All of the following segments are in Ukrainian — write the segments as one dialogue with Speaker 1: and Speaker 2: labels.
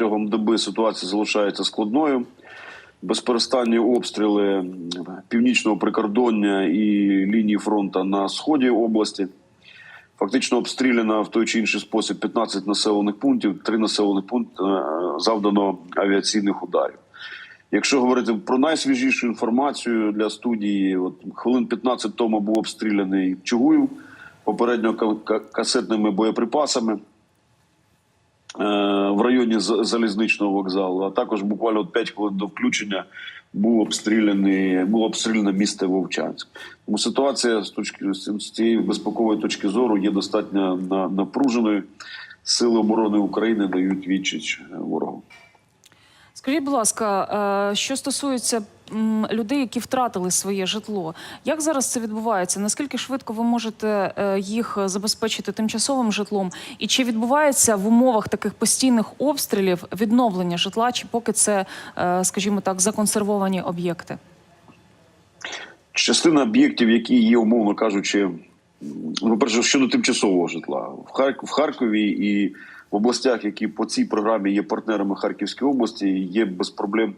Speaker 1: протягом доби ситуація залишається складною. Безперестанні обстріли північного прикордоння і лінії фронту на сході області. Фактично обстріляно в той чи інший спосіб 15 населених пунктів, три населених пункти е, завдано авіаційних ударів. Якщо говорити про найсвіжішу інформацію для студії, от хвилин 15 тому був обстріляний Чугуїв попередньо ка- ка- касетними боєприпасами в районі залізничного вокзалу. А також буквально от 5 хвилин до включення був обстріляний, було обстріляне місто Вовчанськ. Тому ситуація з точки з цієї безпекової точки зору є достатньо на- напруженою. Сили оборони України дають відчіч е, ворогу.
Speaker 2: Скажіть, будь ласка, е, що стосується людей, які втратили своє житло, як зараз це відбувається? Наскільки швидко ви можете е, їх забезпечити тимчасовим житлом? І чи відбувається в умовах таких постійних обстрілів відновлення житла, чи поки це, е, скажімо так, законсервовані об'єкти?
Speaker 1: Частина об'єктів, які є, умовно кажучи, ну, перше щодо тимчасового житла в Харк- в Харкові і в областях, які по цій програмі є партнерами Харківської області, є без проблем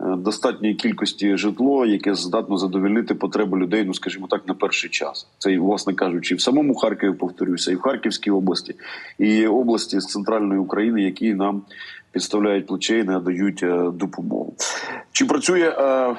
Speaker 1: достатньої кількості житло, яке здатно задовольнити потреби людей, ну скажімо так, на перший час. Це власне кажучи, і в самому Харкові повторюся, і в Харківській області, і області з центральної України, які нам підставляють плече і надають е, допомогу. Чи працює е,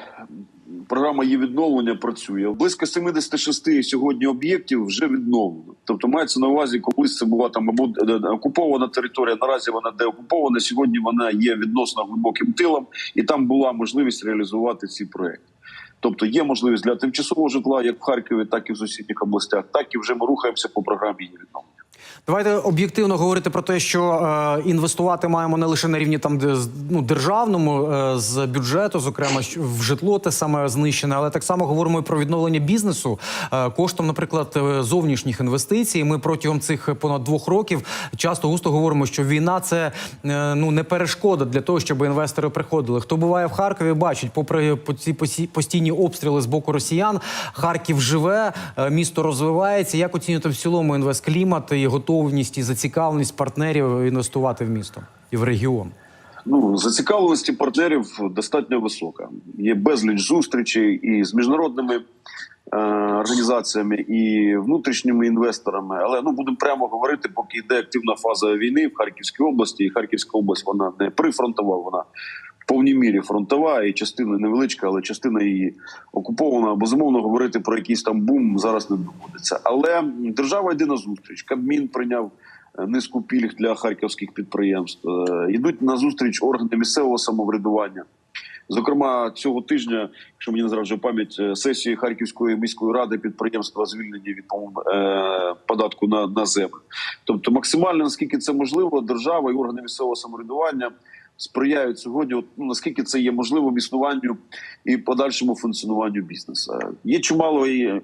Speaker 1: програма є відновлення? Працює близько 76 сьогодні об'єктів вже відновлено. Тобто мається на увазі, колись це була там або е, е, окупована територія. Наразі вона деокупована. Сьогодні вона є відносно глибоким тилом, і там була можливість реалізувати ці проекти. Тобто є можливість для тимчасового житла, як в Харкові, так і в сусідніх областях, так і вже ми рухаємося по програмі відновлення.
Speaker 3: Давайте об'єктивно говорити про те, що е, інвестувати маємо не лише на рівні там, де ну, державному е, з бюджету, зокрема в житло те саме знищене, але так само говоримо і про відновлення бізнесу е, коштом, наприклад, е, зовнішніх інвестицій. Ми протягом цих понад двох років часто густо говоримо, що війна це е, ну не перешкода для того, щоб інвестори приходили. Хто буває в Харкові, бачить, попри по ці постійні обстріли з боку росіян, Харків живе, е, місто розвивається. Як оцінюєте в цілому інвестклімат і готовність і зацікавленість партнерів інвестувати в місто і в регіон?
Speaker 1: Ну, зацікавленості партнерів достатньо висока. Є безліч зустрічей і з міжнародними е, організаціями, і внутрішніми інвесторами. Але ну будемо прямо говорити, поки йде активна фаза війни в Харківській області. І Харківська область вона не прифронтова, вона повній мірі фронтова, і частина невеличка, але частина її окупована. Безумовно, говорити про якийсь там бум зараз не доводиться. Але держава йде на зустріч. Кабмін прийняв е, низку пільг для харківських підприємств. Е, Йдуть на зустріч органи місцевого самоврядування. Зокрема, цього тижня, якщо мені не зраджує пам'ять, е, сесії Харківської міської ради підприємства звільнені від податку на, на землю. Тобто, максимально наскільки це можливо, держава і органи місцевого самоврядування сприяють сьогодні. От, ну, наскільки це є можливим існуванню і подальшому функціонуванню бізнесу. Є чимало і е,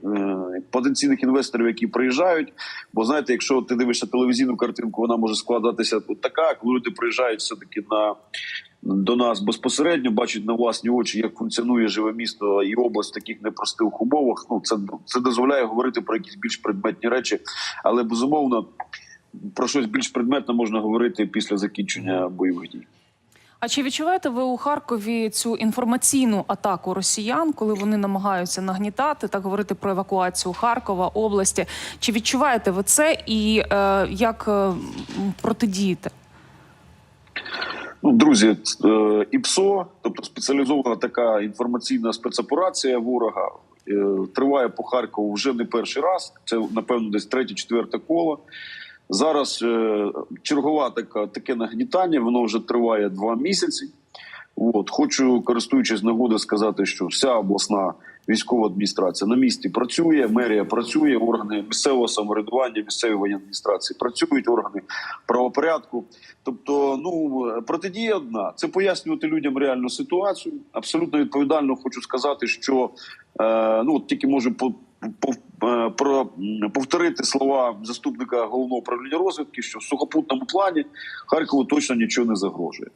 Speaker 1: потенційних інвесторів, які приїжджають. Бо знаєте, якщо ти дивишся телевізійну картинку, вона може складатися от така. Коли люди приїжджають все таки на до нас безпосередньо, бачать на власні очі, як функціонує живе місто і область в таких непростих умовах. Ну це це дозволяє говорити про якісь більш предметні речі, але безумовно про щось більш предметне можна говорити після закінчення бойових дій.
Speaker 2: А чи відчуваєте ви у Харкові цю інформаційну атаку росіян, коли вони намагаються нагнітати так говорити про евакуацію Харкова області? Чи відчуваєте ви це і е, як е, протидієте?
Speaker 1: Ну, друзі, е, ІПСО, тобто спеціалізована така інформаційна спецоперація ворога, е, триває по Харкову вже не перший раз. Це напевно десь третє-четверте коло. Зараз е, чергова така таке нагнітання, воно вже триває два місяці. От хочу, користуючись нагодою, сказати, що вся обласна військова адміністрація на місці працює, мерія працює, органи місцевого самоврядування, місцеві воєнні адміністрації працюють, органи правопорядку. Тобто, ну протидія одна це пояснювати людям реальну ситуацію. Абсолютно відповідально хочу сказати, що е, ну от тільки можу по. Повторити слова заступника головного управління розвідки, що в сухопутному плані Харкову точно нічого не загрожує.